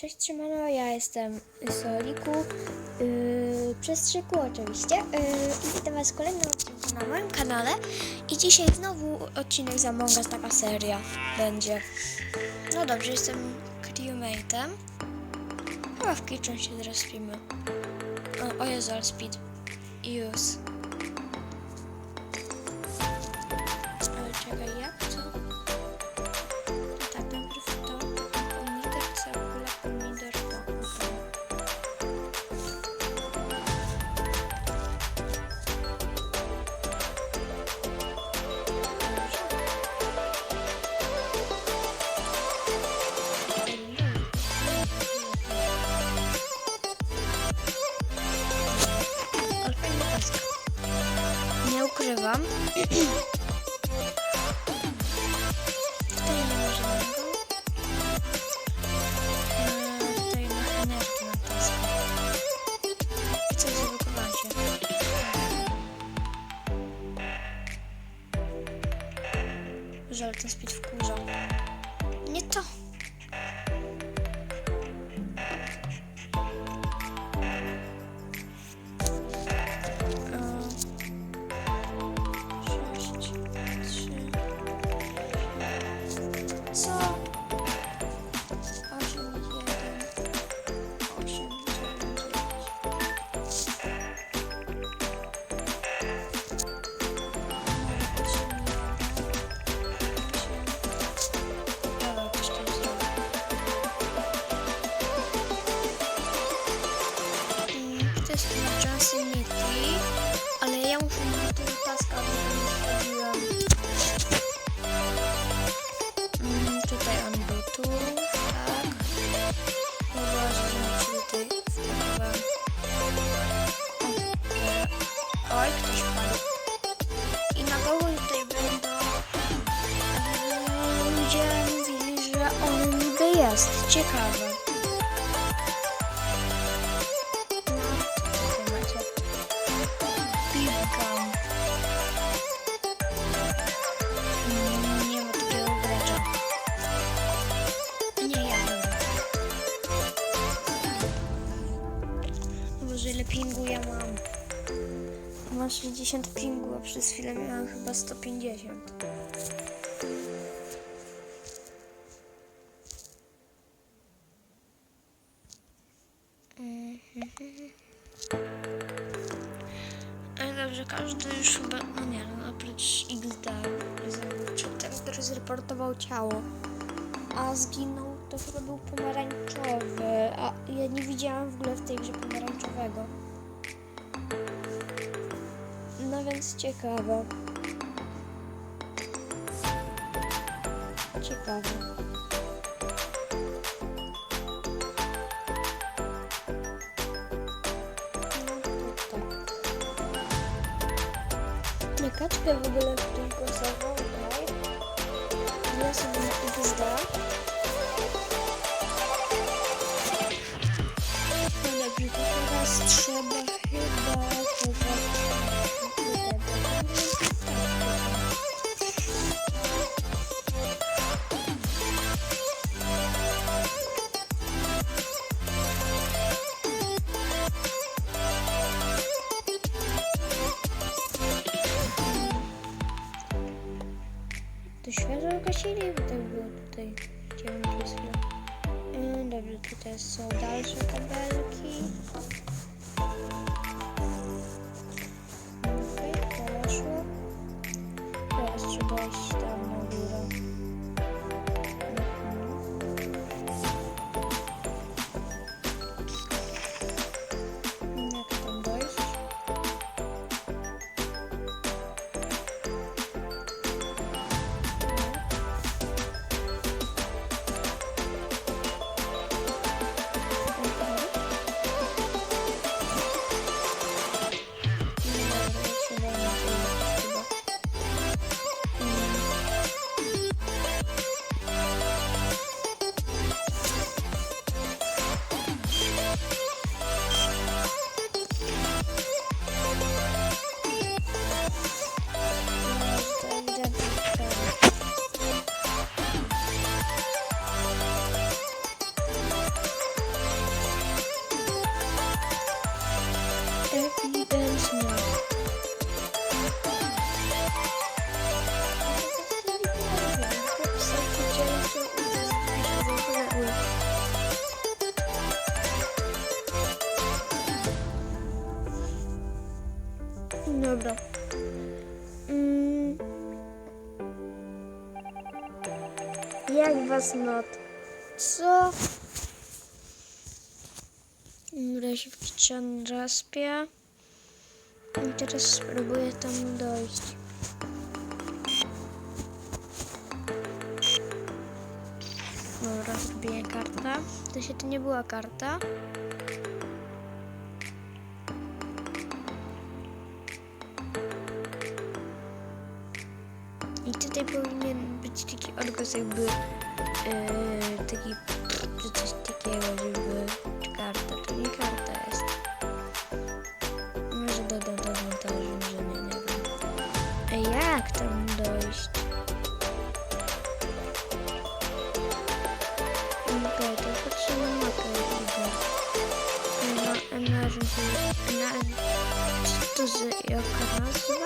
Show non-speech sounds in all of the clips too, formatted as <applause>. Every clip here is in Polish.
Cześć Szymano, ja jestem Soliku, yy, przez Szyku oczywiście yy, i witam was w kolejnym odcinku na moim kanale i dzisiaj znowu odcinek z Among taka seria będzie. No dobrze, jestem crewmate'em. Chyba w kitchen się zrespimy. O, o Jezu, ale speed. Use. Czekaj, jak się. Żal, ten speed wkurza. Nie to. Oj, ktoś padł. I na gołym tutaj będą e, ludzie mówili, że on niby jest. Ciekawe. No. Mm, Nie ma takiego gracza. Nie, ja dobra. Boże, ile pingu ja mam. Mam 60 pingu, a przez chwilę miałam chyba 150. Mhm. Ale dobrze, każdy już chyba, no nie, no oprócz XD, czy ten, który zreportował ciało, a zginął, to chyba był pomarańczowy, a ja nie widziałam w ogóle w tej grze pomarańczowego. No więc ciekawe. Ciekawe. No to tak. Kaczkę w ogóle w tym głosową, okej. Ja sobie na XD. No teraz trzeba chyba chyba To światło gasili, bo tak było tutaj. Chciałem przez Dobrze, tutaj są dalsze kabelki. Co? Dobra, się w ścian raspie. I teraz spróbuję tam dojść. Dobra, zbiję karta. To się to nie była karta. I tutaj powinien być taki odgłos jakby yy, taki czy coś takiego, żeby karta, to nie karta jest. Może dodam to w montażu, że nie, nie wiem. Ej, jak tam dojść? Okej, to patrzę na mapę idę. Na emergency, na... Co to za jaka nazwa? E,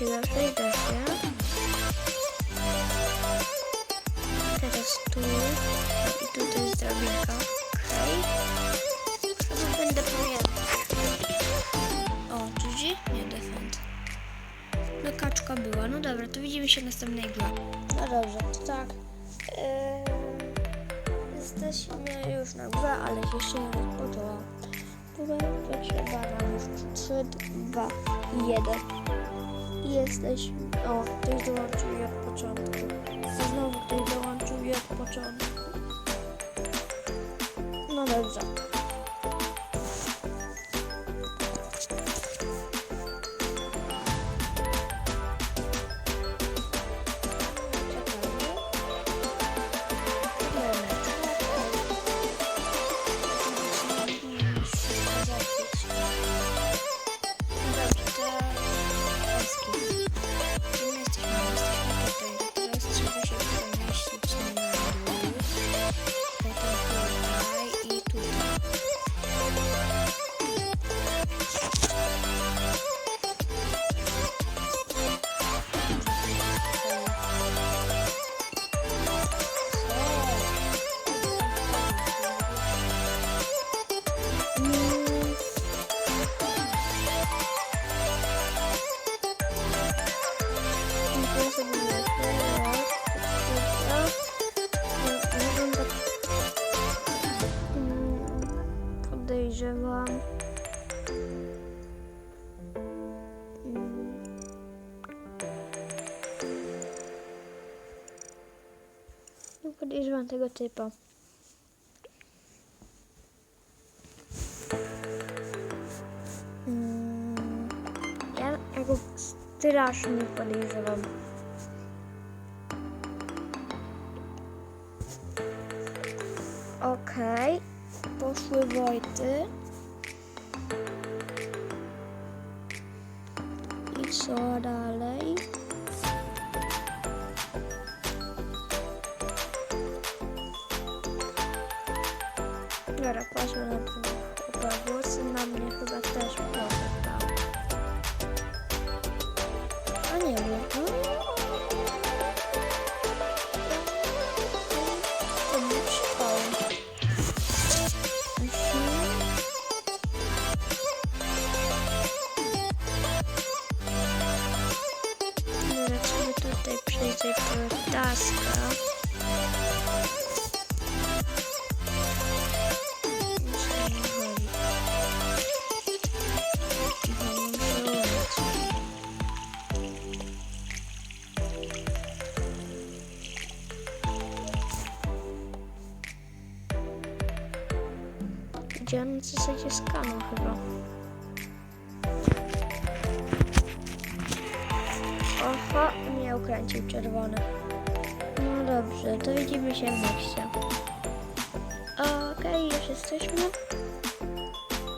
I da się. Teraz tu. I tutaj jest drabinka. Okej. Chyba będę. O, GG? Nie, defend. No kaczka była. No dobra, to widzimy się w następnej. No dobrze, to tak. jesteśmy już na grze, ale jeszcze nie rozpoczęła. Tutaj trzeba nam już 3, 2, 1. I jesteśmy... O, ktoś dołączył je od początku. I znowu ktoś dołączył je od początku. No dobrze. Podejrzewam tego typa. Mm, Ja, ja go strasznie podejrzewam. Okej, poszły Wojty. I co dalej? Dobra, patrzę na ten chyba głosy Widziałem na zasadzie skanu chyba. Oho, mnie ukręcił czerwony. No dobrze, to widzimy się w mieście. Okej, już jesteśmy.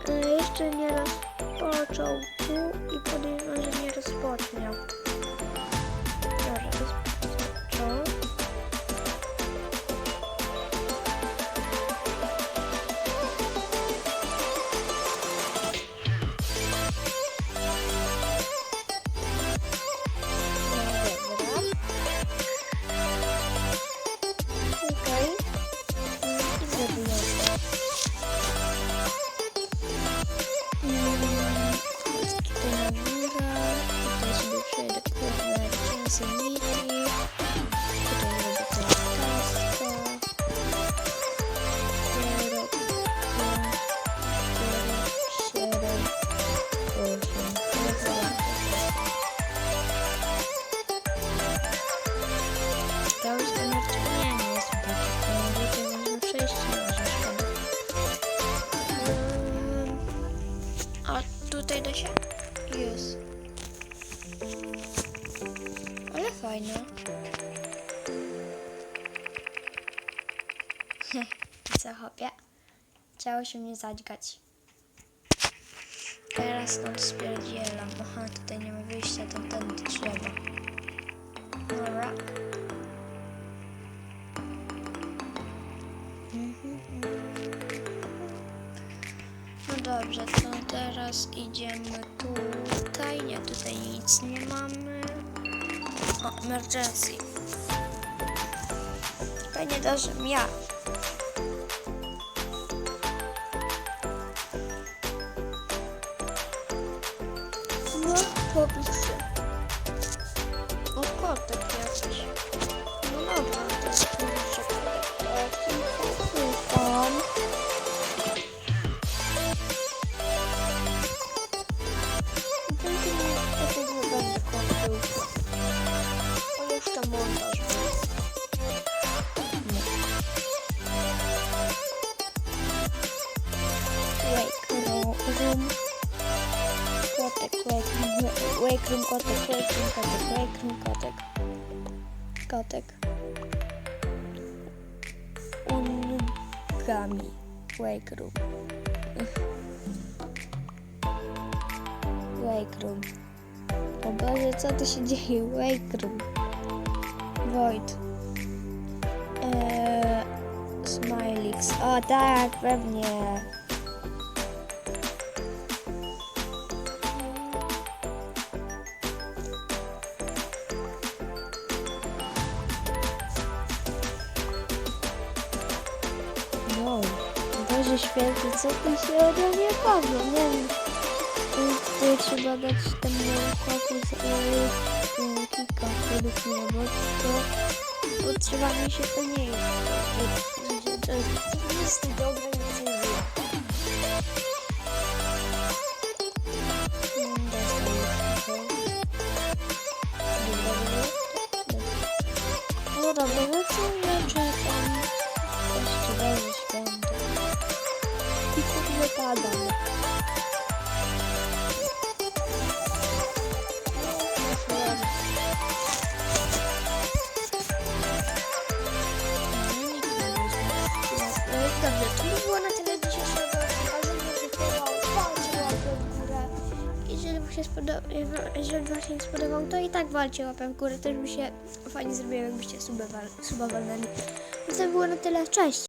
E, jeszcze nie rozpoczął tu i podejrzewam, że nie rozpocznie. Eee, a tutaj da się? Jest. Ale fajne. <laughs> Co chopie? Chciało się mnie zadźgać. Teraz tam spierdzielam. Aha, tutaj nie ma wyjścia, to ten trzeba. Teraz idziemy tutaj. Nie, tutaj nic nie mamy. O, emergency. Pewnie dożem ja. No, pobić się. O, kotek jakiś. No dobra, wake room, kotek, wake room, kotek, wake room, kotek. Kotek. Ungami. Wake room. Wake room. O Boże, co tu się dzieje? Wake room. Void. Eee, Smilix. O tak, pewnie. Święty, co tu się ode mnie padło? Nie wiem. Y, Tutaj trzeba dać temu chłopu z y, kika według mnie, bo to trzeba mi się to nie jest. To, to, to jest dobre. Mm, już trochę. No dobra, no co ja czekam? Jeszcze będzie wypadam. Dobrze, to by było na tyle dzisiejszego. Jeżeli się spodobał, walcie łapę w górę. Jeżeli wam się spodobał, jeżeli wam się nie spodobał, to i tak walcie łapę w górę. Też by się fajnie zrobiło, jakbyście suba wal- suba walnęli. No to by było na tyle. Cześć!